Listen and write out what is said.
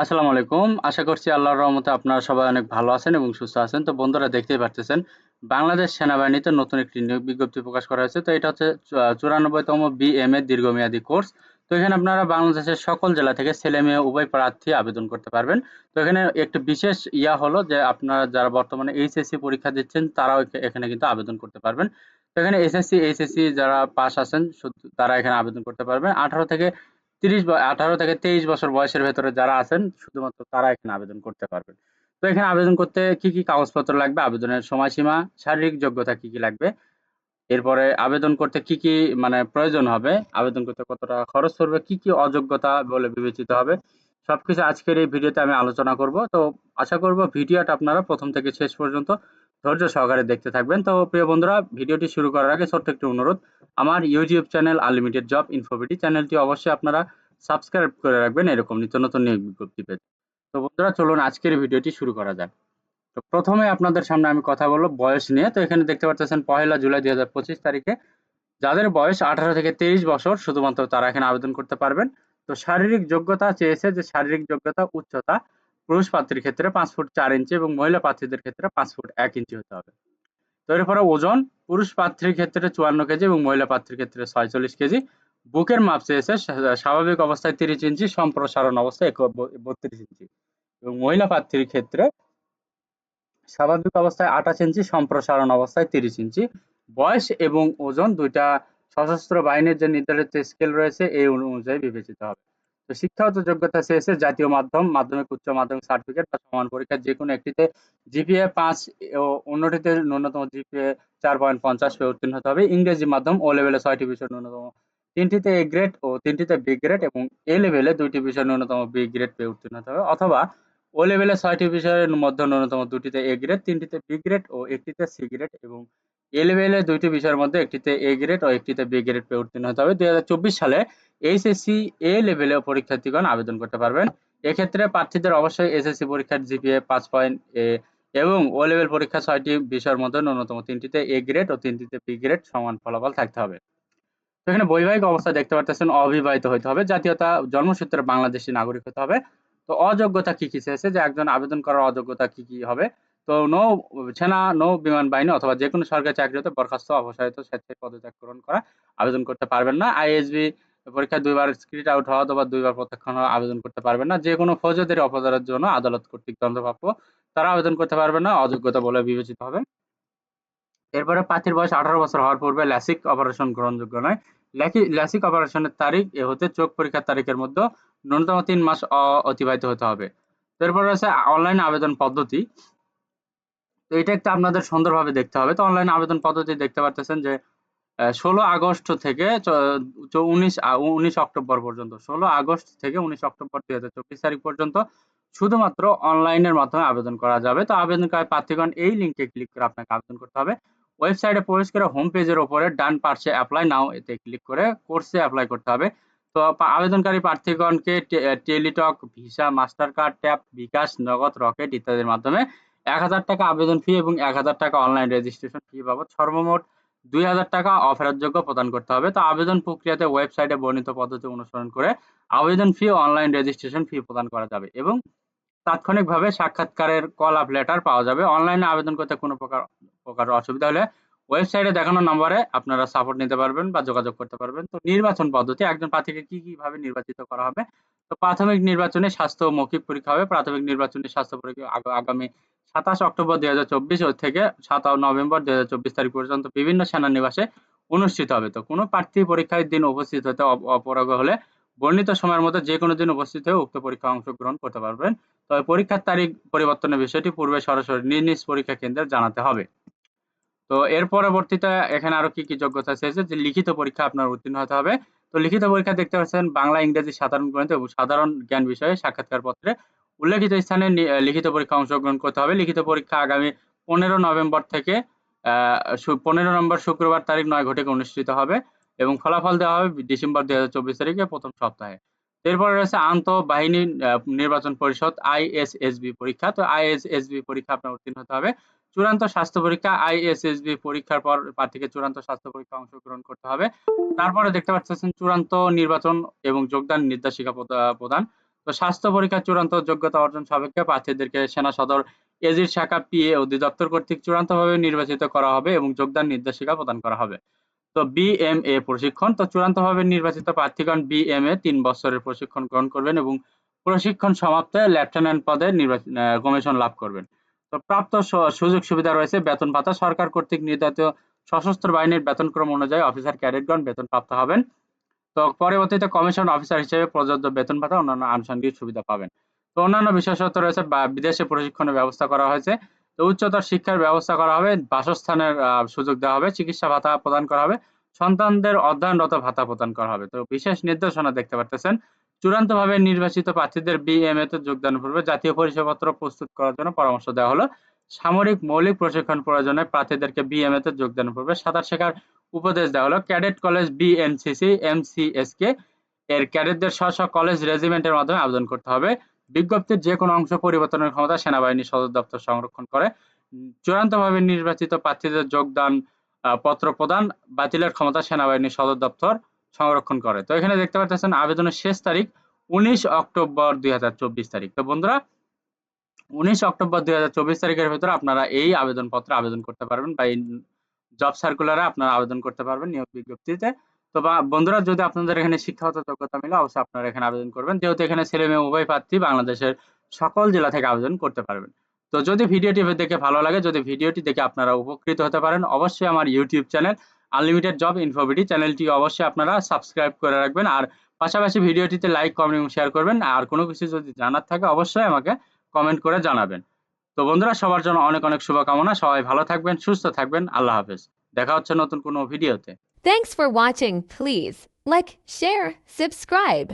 আসসালামু আলাইকুম। আশা করছি আল্লাহর রহমতে আপনারা সবাই অনেক ভালো আছেন এবং সুস্থ আছেন। তো বন্ধুরা দেখতেই পারতেছেন, বাংলাদেশ সেনাবাহিনীতে নতুন একটি নিয়োগ বিজ্ঞপ্তি প্রকাশ করা হয়েছে। তো এটা হচ্ছে চু আ ৯৪ তম বিএমএ দীর্ঘমেয়াদী কোর্স। তো এখানে আপনারা বাংলাদেশের সকল জেলা থেকে ছেলে-মেয়ে উভয় প্রার্থী আবেদন করতে পারবেন। তো এখানে একটি বিশেষ ইয়া হলো যে আপনারা যারা বর্তমানে এইচএসসি পরীক্ষা দিচ্ছেন তারাও এখানে কিন্তু আবেদন করতে পারবেন। তো এখানে এসএসসি, এইচএসসি যারা পাস আছেন তারা এখানে আবেদন করতে পারবেন। ১৮ থেকে ৩০ বা ১৮ থেকে ২৩ বছর বয়সের ভেতরে যারা আছেন শুধুমাত্র তারা এখানে আবেদন করতে পারবেন। তো এখানে আবেদন করতে কি, কি কাগজপত্র লাগবে, আবেদনের সময়সীমা, শারীরিক যোগ্যতা কি, কি লাগবে, এরপরে আবেদন করতে কি, কি মানে প্রয়োজন হবে, আবেদন করতে কত টাকা খরচ পড়বে, কি, কি অযোগ্যতা বলে বিবেচিত হবে, সবকিছু আজকের এই ভিডিওতে আমি আলোচনা করব। তো আশা করব ভিডিওটা আপনারা প্রথম থেকে শেষ পর্যন্ত ধৈর্য সহকারে দেখতে থাকবেন। তো প্রিয় বন্ধুরা ভিডিওটি শুরু করার আগে ছোট্ট একটি অনুরোধ, আমার YouTube channel unlimited job InfoBD চ্যানেলটি অবশ্যই আপনারা সাবস্ক্রাইব করে রাখবেন, এরকম নিত্য নতুন নিয়োগ বিজ্ঞপ্তি পেতে। তো বন্ধুরা, চলুন আজকের ভিডিওটি শুরু করা যাক। তো প্রথমে আপনাদের সামনে আমি কথা বলব বয়স নিয়ে। তো এখানে দেখতে পারতেছেন পহেলা জুলাই ২০২৫ তারিখে যাদের বয়স ১৮ থেকে ২৩ বছর, শুধুমাত্র তারা এখানে আবেদন করতে পারবেন। তো শারীরিক যোগ্যতা চেয়েছে যে শারীরিক যোগ্যতা, উচ্চতা পুরুষ প্রার্থীর ক্ষেত্রে পাঁচ ফুট চার ইঞ্চি এবং মহিলা প্রার্থীদের ক্ষেত্রে পাঁচ ফুট এক ইঞ্চি হতে হবে। তো এরপরে ওজন পুরুষ প্রার্থীর ক্ষেত্রে ৫৪ কেজি এবং মহিলা প্রার্থীর ক্ষেত্রে ৪৬ কেজি। বুকের মাপ চেয়েছে স্বাভাবিক অবস্থায় ৩০ ইঞ্চি, সম্প্রসারণ অবস্থায় এক ব ৩২ ইঞ্চি এবং মহিলা প্রার্থীর ক্ষেত্রে স্বাভাবিক অবস্থায় ২৮ ইঞ্চি, সম্প্রসারণ অবস্থায় ৩০ ইঞ্চি। বয়স এবং ওজন দুইটা সশস্ত্র বাহিনীর যে নির্ধারিত স্কেল রয়েছে এই অনুযায়ী বিবেচিত হবে। তো শিক্ষাগত যোগ্যতা চেয়েছে জাতীয় মাধ্যম, মাধ্যমিক, উচ্চ মাধ্যমিক সার্টিফিকেট বা সমান পরীক্ষার যেকোনো একটিতে জিপিএ ৫ ও অন্যটিতে ন্যূনতম জিপিএ ৪.৫০ পেয়ে উত্তীর্ণ হতে হবে। ইংরেজি মাধ্যম ও লেভেলে ছয়টি বিষয় ন্যূনতম ৩ টিতে এ গ্রেড ও ৩ টিতে বি গ্রেড এবং এ লেভেলে দুইটি বিষয় ন্যূনতম বি গ্রেড পেয়ে উত্তীর্ণ হতে হবে অথবা ও লেভেলে ৬ টি বিষয়ের মধ্যে ন্যূনতম ২ টিতে এ গ্রেড, ৩ টিতে বি গ্রেড ও ১ টিতে সি গ্রেড এবং এ লেভেলে ২ টি বিষয়ের মধ্যে একটিতে এ গ্রেড ও একটিতে বি গ্রেড পেয়ে উত্তীর্ণ হতে হবে। ২০২৪ সালে এইচএসসি এ লেভেলে পরীক্ষার্থীগণ আবেদন করতে পারবেন। এক্ষেত্রে প্রার্থীদের অবশ্যই এসএসসি পরীক্ষার জিপিএ ৫ পয়েন্ট এ এবং ও লেভেল পরীক্ষা ৬ টি বিষয়ের মধ্যে ন্যূনতম ৩ টিতে এ গ্রেড ও তিনটিতে বি গ্রেড সমান ফলাফল থাকতে হবে। এখানে বৈবাহিক অবস্থা দেখতে পারতেছেন অবিবাহিত হইতে হবে। জাতীয়তা জন্মসূত্রে বাংলাদেশী নাগরিক হতে হবে। তো অযোগ্যতা কি, কি চেয়েছে যে একজন আবেদন করার অযোগ্যতা কি, কি হবে? তো নৌ সেনা, নৌ বিমান বাহিনী অথবা যেকোনো সরকারি চাকরিতে বরখাস্ত, অপসারিত, স্বেচ্ছায় পদত্যাগ গ্রহণ করা আবেদন করতে পারবেন না। আইএসবি পরীক্ষায় ২ বার স্ক্রিট আউট হওয়া অথবা ২ বার প্রত্যাখ্যান আবেদন করতে পারবেন না। যেকোনো ফৌজদারি অপরাধের জন্য আদালত কর্তৃক দণ্ডপ্রাপ্য তারা আবেদন করতে পারবে না, অযোগ্যতা বলে বিবেচিত হবে। এরপরে প্রার্থীর বয়স ১৮ বছর হওয়ার পূর্বে ল্যাসিক অপারেশন গ্রহণযোগ্য নয়। ল্যাসিক অপারেশনের তারিখ এ হতে চোখ পরীক্ষার তারিখের মধ্যে ন্যূনতম তিন মাস অতিবাহিত হতে হবে। এরপর রয়েছে অনলাইন আবেদন পদ্ধতি। তো এটা একটু আপনাদের সুন্দরভাবে দেখতে হবে। তো অনলাইন আবেদন পদ্ধতি দেখতে পারতেছেন যে ষোলো আগস্ট থেকে উনিশ চ ১৯ আ ১৯ অক্টোবর পর্যন্ত ১৬ আগস্ট থেকে ১৯ অক্টোবর ২০২৪ তারিখ পর্যন্ত শুধুমাত্র অনলাইনের মাধ্যমে আবেদন করা যাবে। তো আবেদনকারী প্রার্থীগণ এই লিঙ্কে ক্লিক করে আপনাকে আবেদন করতে হবে। ওয়েবসাইটে প্রবেশ করে হোম পেজের ওপরে ডান পার্শ্বে অ্যাপ্লাই নাও এতে ক্লিক করে কোর্সে অ্যাপ্লাই করতে হবে। তো আবেদনকারী প্রার্থীগণকে Teletalk, Visa, Mastercard, Tap, bKash, Nagad, Rocket ইত্যাদির মাধ্যমে ৳১,০০০ আবেদন ফি এবং ৳১,০০০ অনলাইন রেজিস্ট্রেশন ফি বাবদ সর্বমোট ৳২,০০০ অফেরতযোগ্য প্রদান করতে হবে। তো আবেদন প্রক্রিয়াতে ওয়েবসাইটে বর্ণিত পদ্ধতি অনুসরণ করে আবেদন ফি অনলাইন রেজিস্ট্রেশন ফি প্রদান করা যাবে এবং তাৎক্ষণিকভাবে সাক্ষাৎকারের কল আপ লেটার পাওয়া যাবে। অনলাইনে আবেদন করতে কোনো প্রকার প্রকার অসুবিধা হলে ওয়েবসাইটে দেখানো নম্বরে আপনারা সাপোর্ট নিতে পারবেন বা যোগাযোগ করতে পারবেন। তো নির্বাচন পদ্ধতি একজন প্রার্থীকে কি, কি ভাবে নির্বাচিত করা হবে? তো প্রাথমিক নির্বাচনে স্বাস্থ্য মৌখিক পরীক্ষা হবে। প্রাথমিক নির্বাচনে স্বাস্থ্য পরীক্ষা আগামী ২৭ অক্টোবর ২০২৪ থেকে সাত নভেম্বর ২০২৪ তারিখ পর্যন্ত বিভিন্ন সেনানিবাসে অনুষ্ঠিত হবে। তো কোনো প্রার্থী পরীক্ষার দিন উপস্থিত হতে অপ অপারগ হলে বর্ণিত সময়ের মধ্যে যেকোনো দিন উপস্থিত হয়ে উক্ত পরীক্ষায় অংশগ্রহণ করতে পারবেন। তবে পরীক্ষার তারিখ পরিবর্তনের বিষয়টি পূর্বে সরাসরি নিজ, নিজ পরীক্ষা কেন্দ্রে জানাতে হবে। তো এর পরবর্তীতে এখানে আরও কি, কি যোগ্যতা চেয়েছে যে লিখিত পরীক্ষা আপনার উত্তীর্ণ হতে হবে। তো লিখিত পরীক্ষা দেখতে পাচ্ছেন বাংলা, ইংরেজি, সাধারণ গণিত এবং সাধারণ জ্ঞান বিষয়ে সাক্ষাৎকার পত্রে উল্লেখিত স্থানে লিখিত পরীক্ষায় অংশগ্রহণ করতে হবে। লিখিত পরীক্ষা আগামী ১৫ নভেম্বর থেকে ১৫ নভেম্বর শুক্রবার তারিখ ৯ ঘটিকায় অনুষ্ঠিত হবে এবং ফলাফল দেওয়া হবে ডিসেম্বর ২০২৪ তারিখে ১ম সপ্তাহে। এরপরে রয়েছে আন্তঃবাহিনী নির্বাচন পরিষদ, আইএসএসবি পরীক্ষা। তো আইএসএসবি পরীক্ষা আপনার উত্তীর্ণ হতে হবে। চূড়ান্ত স্বাস্থ্য পরীক্ষা, আইএসএসবি পরীক্ষার পর প্রার্থীকে চূড়ান্ত স্বাস্থ্য পরীক্ষা অংশগ্রহণ করতে হবে। তারপরে দেখতে পাচ্ছেন চূড়ান্ত নির্বাচন এবং যোগদান নির্দেশিকা প্রদা প্রদান। তো স্বাস্থ্য পরীক্ষার চূড়ান্ত যোগ্যতা অর্জন সাপেক্ষে প্রার্থীদেরকে সেনা সদর এজির শাখা পিএ অধিদপ্তর কর্তৃক চূড়ান্তভাবে নির্বাচিত করা হবে এবং যোগদান নির্দেশিকা প্রদান করা হবে। তো বিএমএ প্রশিক্ষণ, তো চূড়ান্তভাবে নির্বাচিত প্রার্থীগণ বিএমএ তিন বছরের প্রশিক্ষণ গ্রহণ করবেন এবং প্রশিক্ষণ সমাপ্তে লেফটেন্যান্ট পদে নির্বাচন কমিশন লাভ করবেন। তো প্রাপ্ত সুযোগ সুবিধা রয়েছে বেতন ভাতা। সরকার কর্তৃক নির্ধারিত সশস্ত্র বাহিনীর বেতনক্রম অনুযায়ী অফিসার ক্যাডেটগণ বেতন প্রাপ্ত হবেন। পরবর্তীতে কমিশন অফিসার হিসেবে প্রযোজ্য বেতন ভাতা অন্যান্য আনুষঙ্গিক সুবিধা পাবেন। তো অন্যান্য বিশেষত্ব রয়েছে, বা বিদেশে প্রশিক্ষণের ব্যবস্থা করা হয়েছে। তো উচ্চতর শিক্ষার ব্যবস্থা করা হবে, বাসস্থানের সুযোগ দেওয়া হবে, চিকিৎসা ভাতা প্রদান করা হবে, সন্তানদের অধ্যয়নরত ভাতা প্রদান করা হবে। তো বিশেষ নির্দেশনা দেখতে পারতেছেন, চূড়ান্তভাবে নির্বাচিত প্রার্থীদের বিএমএ তে যোগদান পূর্বে জাতীয় পরিচয়পত্র প্রস্তুত করার জন্য পরামর্শ দেওয়া হলো। সামরিক মৌলিক প্রশিক্ষণ প্রয়োজনে প্রার্থীদেরকে বিএমএ তে যোগদান পূর্বে সাঁতার শেখার উপদেশ দেওয়া হলো, ক্যাডেট কলেজ বিএনসিসি এমসিএসকে এর ক্যাডেটদের স্ব স্ব কলেজ রেজিমেন্টের মাধ্যমে আবেদন করতে হবে। বিজ্ঞপ্তির যে কোনো অংশ পরিবর্তনের ক্ষমতা সেনাবাহিনী সদর দপ্তর সংরক্ষণ করে। চূড়ান্তভাবে নির্বাচিত প্রার্থীদের যোগদান পত্র প্রদান, বাতিলের ক্ষমতা সেনাবাহিনী সদর দপ্তর সংরক্ষণ করে। তো এখানে দেখতে পাচ্ছেন, আবেদনের শেষ তারিখ উনিশ অক্টোবর দুই হাজার চব্বিশ তারিখ। তো বন্ধুরা, উনিশ অক্টোবর দুই হাজার চব্বিশ তারিখের ভেতরে আপনারা এই আবেদনপত্রে আবেদন করতে পারবেন বা এই জব সার্কুলারে আপনারা আবেদন করতে পারবেন নিয়োগ বিজ্ঞপ্তিতে। তো বন্ধুরা, যদি আপনাদের এখানে শিক্ষাগত যোগ্যতা মিলে, অবশ্যই আপনারা এখানে আবেদন করবেন। যেহেতু এখানে ছেলে মেয়ে, উভয় প্রার্থী বাংলাদেশের সকল জেলা থেকে আবেদন করতে পারবেন। তো যদি ভিডিওটি দেখে ভালো লাগে, যদি ভিডিওটি দেখে আপনারা উপকৃত হতে পারেন, অবশ্যই আমার YouTube channel unlimited job InfoBD চ্যানেলটি অবশ্যই আপনারা সাবস্ক্রাইব করে রাখবেন। আর পাশাপাশি ভিডিওটিতে লাইক কমেন্ট এবং শেয়ার করবেন। আর কোনো কিছু যদি জানার থাকে, অবশ্যই আমাকে কমেন্ট করে জানাবেন। তো বন্ধুরা সবার জন্য অনেক অনেক শুভকামনা সবাই ভালো থাকবেন সুস্থ থাকবেন আল্লাহ হাফেজ দেখা হচ্ছে নতুন কোনো ভিডিওতে Thanks for watching. Please like, share subscribe.